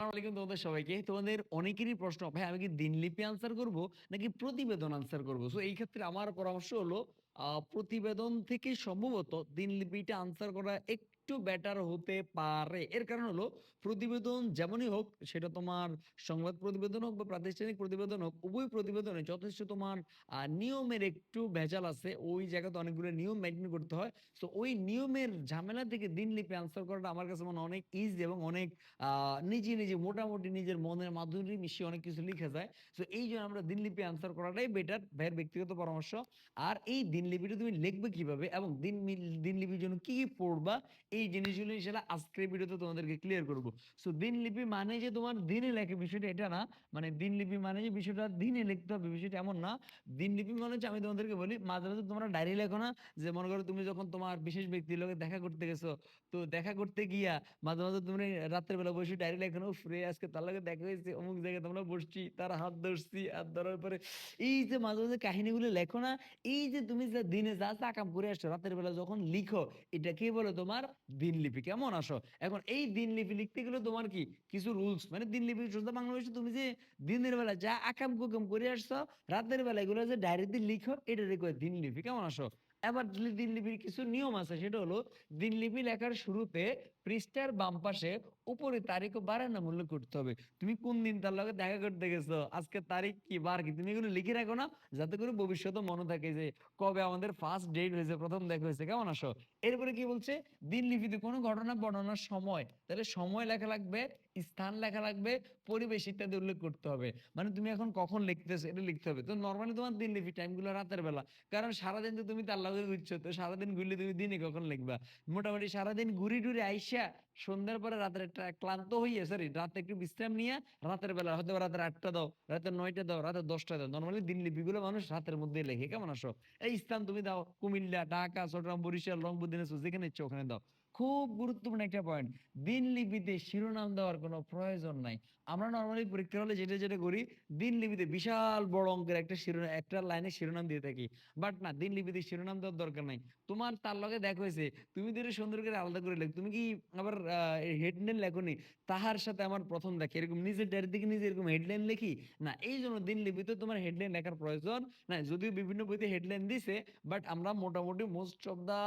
আলাইকুম তোমাদের সবাইকে। তোমাদের অনেকেরই প্রশ্ন, ভাই, আমি কি দিনলিপি আনসার করব নাকি প্রতিবেদন আনসার করব? সো এই ক্ষেত্রে আমার পরামর্শ হলো প্রতিবেদন থেকে সম্ভবত দিনলিপিটা আনসার করা একটু বেটার হতে পারে। এর কারণ হলো, প্রতিবেদন যেমনই হোক, সেটা তোমার সংবাদ প্রতিবেদন হোক বা প্রাতিষ্ঠানিক প্রতিবেদন হোক, উভয় প্রতিবেদনে যথেষ্ট তোমার নিয়মের একটু ভেজাল আছে। ওই জায়গাতে অনেকগুলো নিয়ম মেনটেন করতে হয়। তো ওই নিয়মের ঝামেলা থেকে দিনলিপি আনসার করাটা আমার কাছে মনে অনেক ইজি এবং অনেক নিজে নিজে মোটামুটি নিজের মনের মাধুরী মিশিয়ে অনেক কিছু লিখে যায়। তো এই জন্য আমরা দিনলিপি আনসার করাটাই বেটার ভাইয়ের ব্যক্তিগত পরামর্শ। আর এই দিনলিপিটা তুমি লিখবে কীভাবে এবং দিন দিনলিপির জন্য কি কি পড়বা এই জিনিসগুলো ইনশাল্লাহ আজকের ভিডিওতে তোমাদেরকে ক্লিয়ার করব। সো দিনলিপি মানে যে তোমার দিনে লেখে বিষয়টা এটা না। মানে দিনলিপি মানে যে বিষয়টা দিনে লিখতে হবে, বিষয়টা এমন না। দিনলিপি মানে হচ্ছে আমি তোমাদেরকে বলি মাঝে তোমরা ডায়েরি লেখো না যে মনে করো তুমি যখন তোমার বিশেষ ব্যক্তির লোকে দেখা করতে গেছো, তো দেখা করতে গিয়া মাঝে মাঝে তুমি রাতের বেলা বসে ডায়েরি লেখো ফ্রে আজকে তার লগে দেখা হয়েছে, অমুক জায়গায় তোমরা বসছি, তার হাত ধরছি, হাত ধরার পরে এই যে মাঝে মাঝে কাহিনীগুলো লেখো না, এই যে তুমি যে দিনে যা চা কাম করে আসছো রাতের বেলা যখন লিখো, এটা কি বলে তোমার? দিনলিপি, কেমন আসো এখন এই দিনলিপি লিখতে গেলে তোমার কি কিছু রুলস মানে দিনলিপি শুনতে বাংলাদেশে তুমি যে দিনের বেলা যা আকাম কুকাম করে আসছো, রাতের বেলা এগুলো যে ডায়েরিতে লিখো এটা রেখো দিনলিপি, কেমন আসো দিল- দিনলিপির কিছু নিয়ম আছে, সেটা হলো, দিনলিপি লেখার শুরুতে পৃষ্ঠার বাম পাশে উপরে তারিখ ও বারান্না মূল্য করতে হবে। তুমি কোন দিন তার লগে দেখা করতে গেছো? আজকে তারিখ কি? বার কি? তুমি এগুলো লিখে রাখো না, যাতে করে ভবিষ্যতে মনে থাকে যে কবে আমাদের ফার্স্ট ডেট হয়েছে, প্রথম দেখা হয়েছে। কেমন আসো এরপরে কি বলছে? দিনলিপিতে কোনো ঘটনা বর্ণনার সময়, তাহলে সময় লেখা লাগবে, স্থান লেখা লাগবে, পরিবেশ ইত্যাদি উল্লেখ করতে হবে। মানে তুমি এখন কখন লিখতেছো, এটা লিখতে হবে। তো নর্মালি তোমার দিনলিপি টাইমগুলো রাতের বেলা। কারণ সারাদিন তো তুমি তার লগে ঘুরছো, তো সারাদিন ঘুরলে তুমি দিনে কখন লিখবা? মোটামুটি সারাদিন ঘুরি টুরি আইসা সন্ধ্যার পরে রাতের একটা ক্লান্ত হইয়া সরি রাতে একটু বিশ্রাম নিয়ে রাতের বেলা, হয়তো রাতের আটটা দাও, রাতের নয়টা দাও, রাতের দশটা দাও। নর্মালি দিনলিপি গুলো মানুষ রাতের মধ্যে লেখে, কেমন আসো এই স্থান তুমি দাও, কুমিল্লা, ঢাকা, চট্টগ্রাম, বরিশাল, রংপুর, দিনাজপুর, যেখানে ইচ্ছে ওখানে দাও। খুব গুরুত্বপূর্ণ একটা পয়েন্ট দিনলিপিতে শিরোনাম দেওয়ার কোনো প্রয়োজন নাই। আমরা নর্মালি পরীক্ষা হলে যেটা যেটা করি দিনলিপিতে বিশাল বড় অঙ্কের একটা শিরোনাম একটা লাইনে শিরোনাম দিয়ে থাকি। বাট না দিনলিপিতে শিরোনাম দেওয়ার দরকার নাই। তোমার তার লগে দেখা হয়েছে, তুমি ধরে সুন্দর করে আলাদা করে লেখ, তুমি কি আবার হেডলাইন লেখনি? তাহার সাথে আমার প্রথম দেখে, এরকম নিজের ডায়ের দিকে নিজে এরকম হেডলাইন লিখি? না এই জন্য দিনলিপিতে তোমার হেডলাইন লেখার প্রয়োজন না যদিও বিভিন্ন বইতে হেডলাইন দিছে বাট আমরা মোটামুটি মোস্ট অফ দা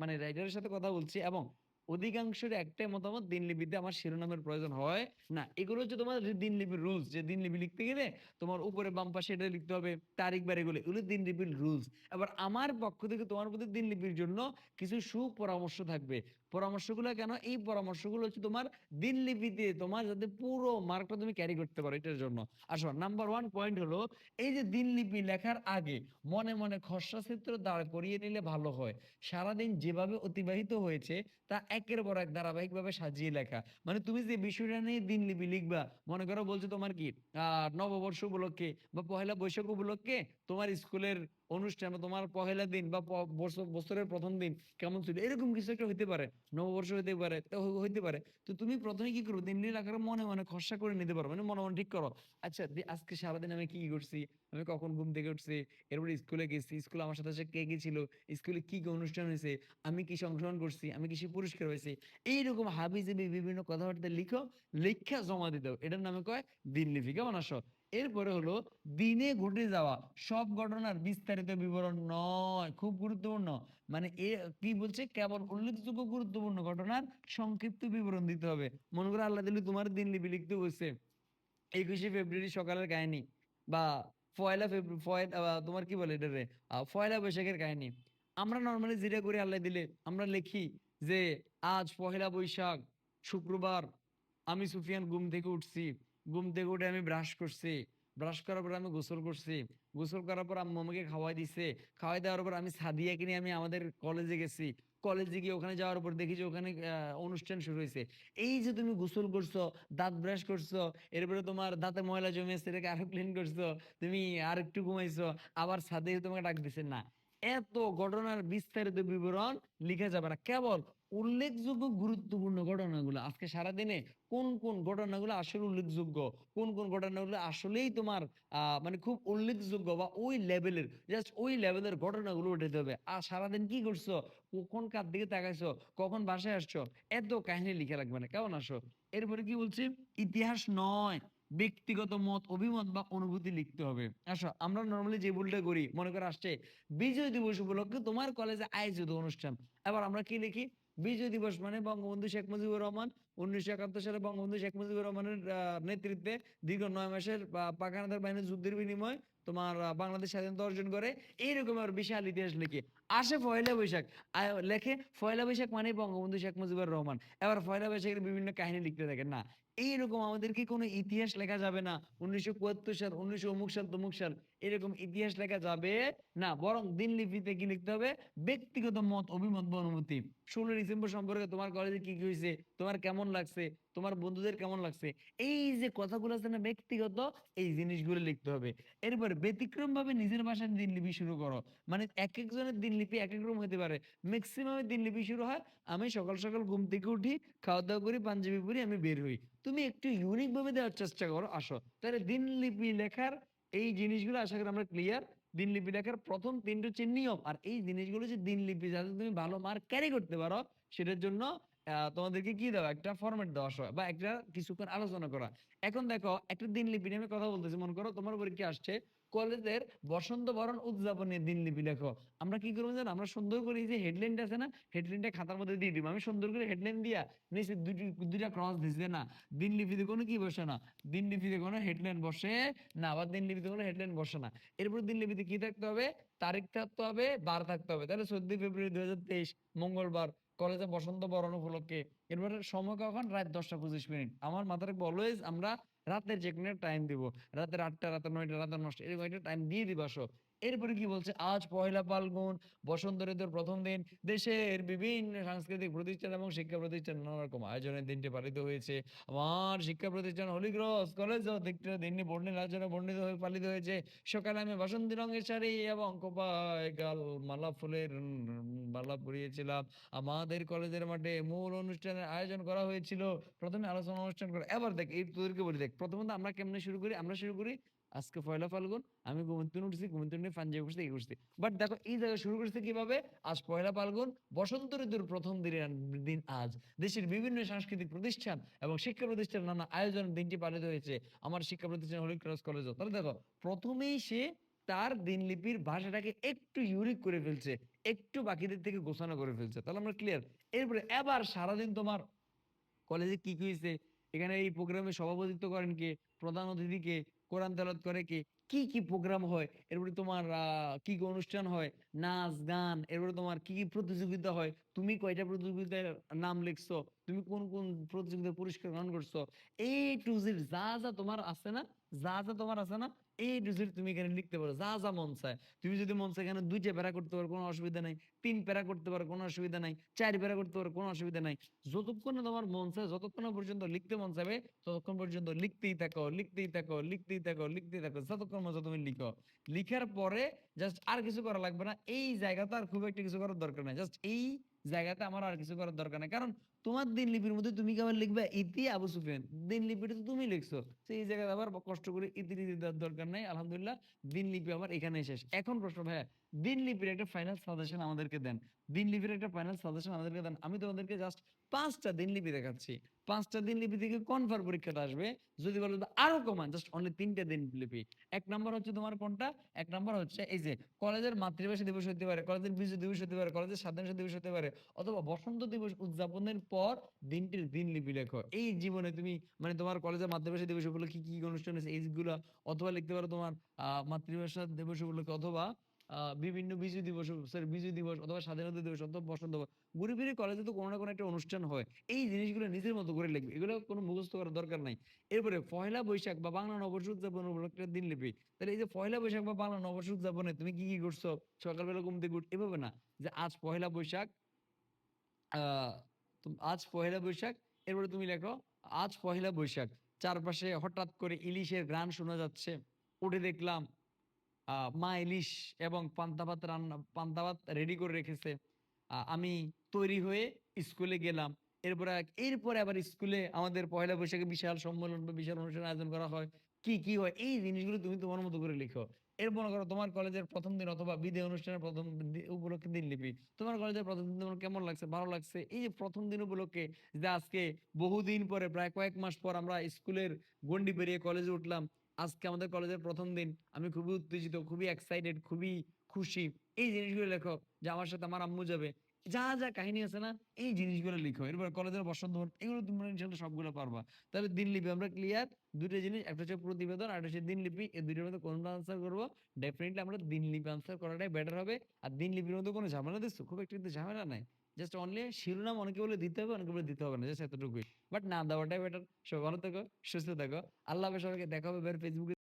মানে রাইটারের সাথে কথা বলছি এবং অধিকাংশের একটাই মতামত, দিনলিপিতে আমার শিরোনামের প্রয়োজন হয় না। এগুলো হচ্ছে তোমার দিনলিপির রুলস যে দিনলিপি লিখতে গেলে তোমার উপরে বাম পাশে এটা লিখতে হবে, তারিখ বার এগুলো এগুলো দিনলিপির রুলস এবার আমার পক্ষ থেকে তোমার প্রতি দিনলিপির জন্য কিছু সুপরামর্শ থাকবে। পরামর্শগুলো কেন? এই পরামর্শগুলো হচ্ছে তোমার দিনলিপিতে তোমার যাতে পুরো মার্কটা তুমি ক্যারি করতে পারো এটার জন্য। আসো নাম্বার ওয়ান পয়েন্ট হলো, এই যে দিনলিপি লেখার আগে মনে মনে খসড়া চিত্র দাঁড় করিয়ে নিলে ভালো হয়। সারাদিন যেভাবে অতিবাহিত হয়েছে, তা একের পর এক ধারাবাহিক ভাবে সাজিয়ে লেখা। মানে তুমি যে বিষয়টা নিয়ে দিনলিপি লিখবা, মনে করো বলছো তোমার কি আহ নববর্ষ উপলক্ষে বা পহেলা বৈশাখ উপলক্ষে তোমার স্কুলের অনুষ্ঠান তোমার পহেলা দিন বা বছর- বছরের প্রথম দিন কেমন ছিল? এরকম কিছু একটা হইতে পারে। নববর্ষ হইতে পারে হইতে পারে। তো তুমি প্রথমে কি করো? দিনলিপি লেখার মনে মনে খসড়া করে নিতে পারো মানে মনে মনে ঠিক করো আচ্ছা আজকে সারাদিন আমি কি করছি? আমি কখন ঘুম থেকে উঠছি? এরপরে স্কুলে গেছি। স্কুলে আমার সাথে কে গেছিল স্কুলে কি কি অনুষ্ঠান হয়েছে? আমি কি সংশোধন করছি? আমি কিসে পুরস্কার হয়েছে এইরকম হাবি বিভিন্ন কথাবার্তা লিখো, লেখা জমা দিতে হবে। এটার নামে কয় দিনলিপি কেমন আসো এরপরে হলো দিনে ঘটে যাওয়া সব ঘটনার বিস্তারিত বিবরণ নয়, খুব গুরুত্বপূর্ণ। মানে এ কি বলছে? কেবল উল্লেখযোগ্য গুরুত্বপূর্ণ ঘটনার সংক্ষিপ্ত বিবরণ দিতে হবে। মনে করো আল্লাহ দিল্লি তোমার দিনলিপি লিখতে বসছে একুশে ফেব্রুয়ারি সকালের কাহিনী বা পয়লা ফেব্রুয়ারি তোমার কি বলে এটা রে পয়লা বৈশাখের কাহিনী। আমরা নর্মালি যেটা করি আল্লাহ দিলে আমরা লিখি যে, আজ পহেলা বৈশাখ, শুক্রবার আমি সুফিয়ান ঘুম থেকে উঠছি। ঘুম থেকে উঠে আমি ব্রাশ করছি। ব্রাশ করার পর আমি গোসল করছি। গোসল করার পর আম্মু আমাকে খাওয়াই দিছে। খাওয়াই দেওয়ার পর আমি সাদিয়াকে নিয়ে আমি আমাদের কলেজে গেছি। কলেজে গিয়ে ওখানে যাওয়ার পর দেখি যে ওখানে অনুষ্ঠান শুরু হয়েছে। এই যে তুমি গোসল করছ, দাঁত ব্রাশ করছ, এরপরে তোমার দাঁতে ময়লা জমে সেটাকে আরও ক্লিন করছ, তুমি আর একটু ঘুমাইছো, আবার সাদে তোমাকে ডাক দিছে, না। এত ঘটনার বিস্তারিত বিবরণ লিখে যাবে না। কেবল উল্লেখযোগ্য গুরুত্বপূর্ণ ঘটনাগুলো। আজকে সারাদিনে কোন কোন ঘটনাগুলো আসলে উল্লেখযোগ্য? কোন কোন ঘটনাগুলো আসলেই তোমার মানে খুব উল্লেখযোগ্য বা ওই লেভেলের জাস্ট ওই লেভেলের ঘটনাগুলো উঠাতে হবে আর সারাদিন কি করছ? কখন কার দিকে তাকাইছো? কখন বাসায় আসছো? এত কাহিনী লিখে রাখবে না। কেমন আসো এরপরে কি বলছি? ইতিহাস নয়। ব্যক্তিগত মত, অভিমত বা অনুভূতি লিখতে হবে। আসো, আমরা নর্মালি যে ভুলটা করি, মনে করে আসছে, বিজয় দিবস উপলক্ষে তোমার কলেজে আয়োজিত অনুষ্ঠান। এবার আমরা কি লিখি? বিজয় দিবস মানে বঙ্গবন্ধু শেখ মুজিবুর রহমান উনিশশো একাত্তর সালে বঙ্গবন্ধু শেখ মুজিবুর রহমানের নেতৃত্বে দীর্ঘ নয় মাসের, বা- পাক হানাদার বাহিনীর যুদ্ধের বিনিময় তোমার বাংলাদেশ স্বাধীনতা অর্জন করে। এইরকম আর বিশাল ইতিহাস লিখে। আসে পয়লা বৈশাখ। লেখে পয়লা বৈশাখ মানে বঙ্গবন্ধু শেখ মুজিবুর রহমান। এবার পয়লা বৈশাখের বিভিন্ন কাহিনী লিখতে থাকে না এইরকম আমাদেরকে কোনো ইতিহাস লেখা যাবে না? উনিশশো কুয়াত্তর সাল, উনিশশো অমুক সাল তমুক সাল, এরকম ইতিহাস লেখা যাবে না। বরং দিনলিপিতে কি লিখতে হবে? ব্যক্তিগত মত, অভিমত বা অনুমতি ষোলো ডিসেম্বর সম্পর্কে তোমার কলেজে কি কি হয়েছে? তোমার কেমন লাগছে? তোমার বন্ধুদের কেমন লাগছে? এই যে কথাগুলো আছে না ব্যক্তিগত, এই জিনিসগুলো লিখতে হবে। এরপর ব্যতিক্রম ভাবে নিজের ভাষায় দিনলিপি শুরু করো। মানে এক একজনের দিনলিপি এক এক রকম হতে পারে। ম্যাক্সিমাম দিনলিপি শুরু হয়, আমি সকাল সকাল ঘুম থেকে উঠি খাওয়া দাওয়া করি, পাঞ্জাবি পরি, আমি বের হই। তুমি একটু ইউনিক ভাবে দেওয়ার চেষ্টা করো, আসো। তাহলে দিনলিপি লেখার এই জিনিসগুলো আশা করি আমরা ক্লিয়ার দিনলিপি লেখার প্রথম তিনটে হচ্ছে নিয়ম আর এই জিনিসগুলো যে দিনলিপি, যাতে তুমি ভালো মার্ক ক্যারি করতে পারো, সেটার জন্য তোমাদেরকে কি দেওয়া? একটা ফরম্যাট দেওয়া হয় বা একটা কিছুক্ষণ আলোচনা করা। এখন দেখো, একটা দিনলিপি নিয়ে কথা বলতেছি, মনে করো তোমার পরীক্ষা আসছে? কলেজের বসন্ত বরণ উদযাপনের দিনলিপি লেখো। আমরা কি করব জানো? আমরা সুন্দর করে যে হেডলাইনটা আছে না হেডলাইনটা খাতার মধ্যে দিয়ে দিব। আমি সুন্দর করে হেডলাইন দিয়া নিচে দুটি দুইটা ক্রস দিছি না দিনলিপিতে কোনো কি বসে না? দিনলিপিতে কোনো হেডলাইন বসে না, আবার দিনলিপিতে কোনো হেডলাইন বসে না। এরপর দিনলিপিতে কি থাকতে হবে? তারিখ থাকতে হবে, বার থাকতে হবে। তাহলে চোদ্দই ফেব্রুয়ারি দুই হাজার তেইশ, মঙ্গলবার। কলেজে বসন্ত বরণ উপলক্ষে। এরপরে সময় কখন? রাত দশটা পঁচিশ মিনিট। আমার মাথায় অলওয়েজ আমরা রাতের যে কোনো টাইম দিব। রাতের আটটা রাতে নয়টা, রাতের নষ্ট এরকম একটা টাইম দিয়ে দিবা আসো এরপরে কি বলছে? আজ পয়লা ফাল্গুন, বসন্ত ঋতুর প্রথম দিন। দেশের বিভিন্ন সাংস্কৃতিক প্রতিষ্ঠান এবং শিক্ষা প্রতিষ্ঠান নানা রকম আয়োজনের দিনটি পালিত হয়েছে। আমার শিক্ষা প্রতিষ্ঠান হলিক্রস কলেজ দিনটি বর্ণিল আলোচনা বর্ণিত হয়ে পালিত হয়েছে। সকালে আমি বাসন্তী রঙের শাড়ি এবং কোপায় গাল মালা ফুলের মালা পরিয়েছিলাম। আমাদের কলেজের মাঠে মূল অনুষ্ঠানের আয়োজন করা হয়েছিল। প্রথমে আলোচনা অনুষ্ঠান করে এবার দেখ, এই তোদেরকে বলি দেখ, প্রথমত আমরা কেমনে শুরু করি? আমরা শুরু করি আজকে পয়লা ফাল্গুন, আমি ঘুমন্তুন উঠছি ঘুমন্তুন নিয়ে পাঞ্জাবি করছি এই করছি। বাট দেখো, এই জায়গায় শুরু করছে কীভাবে? আজ পয়লা ফাল্গুন, বসন্ত ঋতুর প্রথম দিনের দিন আজ। দেশের বিভিন্ন সাংস্কৃতিক প্রতিষ্ঠান এবং শিক্ষা প্রতিষ্ঠান নানা আয়োজন দিনটি পালিত হয়েছে। আমার শিক্ষা প্রতিষ্ঠান হলি ক্রস কলেজ তাহলে দেখো, প্রথমেই সে তার দিনলিপির ভাষাটাকে একটু ইউনিক করে ফেলছে, একটু বাকিদের থেকে গোছানো করে ফেলছে। তাহলে আমরা ক্লিয়ার এরপরে, এবার সারাদিন তোমার কলেজে কি কি হয়েছে? এখানে এই প্রোগ্রামে সভাপতিত্ব করেন কে? প্রধান অতিথি কে? কোরআন তেলাওয়াত করে কে? কি কি প্রোগ্রাম হয়? এরপরে তোমার কি কি অনুষ্ঠান হয়? নাচ, গান, এরপরে তোমার কি কি প্রতিযোগিতা হয়? তুমি কয়টা প্রতিযোগিতার নাম লিখছো? তুমি কোন কোন প্রতিযোগিতায় পুরস্কার গ্রহণ করছ? এই টু জেড যা যা তোমার আছে না, যা যা তোমার আছে না এই টু জেড তুমি এখানে লিখতে পারো, যা যা মন চায়। তুমি যদি মন চায় এখানে দুইটা প্যারা করতে পারো, কোনো অসুবিধা নাই। তিন প্যারা করতে পারো, কোনো অসুবিধা নাই। চার প্যারা করতে পারো, কোনো অসুবিধা নাই। যতক্ষণ তোমার মন চায়, যতক্ষণ পর্যন্ত লিখতে মন চাবে ততক্ষণ পর্যন্ত লিখতেই থাকো লিখতেই থাকো লিখতেই থাকো লিখতেই থাকো, যতক্ষণ মজা তুমি লিখো। লিখার পরে জাস্ট আর কিছু করা লাগবে না। এই জায়গাতে আর খুব একটা কিছু করার দরকার নাই। জাস্ট এই জায়গাতে আমার আর কিছু করার দরকার নাই। কারণ তোমার দিনলিপির মধ্যে তুমি কেবল লিখবে, ইতি আবু সুফিয়ান। দিনলিপিটা তো তুমি লিখছো। তো এই জায়গায় আবার কষ্ট করে ইতি লিপি দেওয়ার দরকার নাই। আলহামদুলিল্লাহ, দিনলিপি আমার এখানে শেষ। এখন প্রশ্ন, ভাইয়া, দিনলিপির একটা ফাইনাল সাজেশন আমাদেরকে দেন। দিনলিপির একটা ফাইনাল সাজেশন আমাদেরকে দেন। আমি তোমাদেরকে জাস্ট পাঁচটা দিনলিপি দেখাচ্ছি। পাঁচটা দিনলিপি থেকে কনফার পরীক্ষাটা আসবে। যদি বলো আরও কমান জাস্ট অনলি তিনটে দিনলিপি এক নম্বর হচ্ছে তোমার কোনটা? এক নম্বর হচ্ছে এই যে কলেজের মাতৃভাষা দিবস হতে পারে, কলেজের বিজয় দিবস হতে পারে, কলেজের স্বাধীনতা দিবস হতে পারে, অথবা বসন্ত দিবস উদযাপনের পর দিনটির দিনলিপি লেখো। এই জীবনে তুমি মানে তোমার কলেজের মাতৃভাষা দিবস উপলক্ষে কি কি অনুষ্ঠান হয়েছে এইগুলো অথবা লিখতে পারো তোমার মাতৃভাষা দিবস উপলক্ষে, অথবা বিভিন্ন বিজয় দিবস সরি বিজয় দিবস, অথবা স্বাধীনতা দিবস, অথবা বসন্ত দিবস ঘুরে ফিরে কলেজে তো কোনো না কোনো একটা অনুষ্ঠান হয়। এই জিনিসগুলো নিজের মতো করে লিখবে। এগুলো কোনো মুখস্থ করার দরকার নাই। এরপরে পয়লা বৈশাখ বা বাংলা নববর্ষ উদযাপন উপলক্ষে দিন লিপি। তাহলে এই যে পয়লা বৈশাখ বা বাংলা নববর্ষ উদযাপনে তুমি কি কি করছ? সকালবেলা ঘুম থেকে উঠ এভাবে না, যে আজ পয়লা বৈশাখ আজ পয়লা বৈশাখ, এরপরে তুমি লেখো, আজ পয়লা বৈশাখ। চারপাশে হঠাৎ করে ইলিশের গান শোনা যাচ্ছে। উঠে দেখলাম মা ইলিশ এবং পান্তা ভাত রান্না, পান্তা ভাত রেডি করে রেখেছে। আমি তৈরি হয়ে স্কুলে গেলাম। এরপরে এরপরে আবার স্কুলে আমাদের পয়লা বৈশাখে বিশাল সম্মেলন বা বিশাল অনুষ্ঠানের আয়োজন করা হয়। কি, কি হয়? এই জিনিসগুলো তুমি তোমার মতো করে লিখো। এর মনে করো তোমার কলেজের ১ম দিন অথবা বিদায় অনুষ্ঠানের ১ম দি উপলক্ষে দিনলিপি। তোমার কলেজের ১ম দিন তোমার কেমন লাগছে? ভালো লাগছে? এই যে ১ম দিন উপলক্ষে যে আজকে বহুদিন পরে প্রায় কয়েক মাস পর আমরা স্কুলের গণ্ডি পেরিয়ে কলেজে উঠলাম। আজকে আমাদের কলেজের প্রথম দিন। আমি খুবই উত্তেজিত, খুবই এক্সাইটেড, খুবই খুশি। এই জিনিসগুলো লেখো যে আমার সাথে আমার আম্মু যাবে। যা, যা কাহিনী আছে না? এই জিনিসগুলো লিখো। এরপর কলেজের বর্ষবরণ এগুলো তোমরা ইনশাআল্লাহ সবগুলো পারবা। তাহলে দিনলিপি আমরা ক্লিয়ার। ২ টা জিনিস একটা হচ্ছে প্রতিবেদন, আরেকটা হচ্ছে দিনলিপি। এই ২ টার মধ্যে কোনটা আনসার করব? ডেফিনিটলি আমরা দিনলিপি আনসার করাটাই বেটার হবে। আর দিনলিপির মধ্যে কোনো ঝামেলা দেখছ? খুব একটা কিন্তু ঝামেলা নাই। জাস্ট অনলি শিরোনাম অনেকে বলে দিতে হবে, অনেকে বলে দিতে হবে না। জাস্ট এতটুকুই। বাট না দেওয়াটাই বেটার। সবাই ভালো থেকো, সুস্থ থেকো। আল্লাহ সবাইকে দেখা এবার ফেসবুকে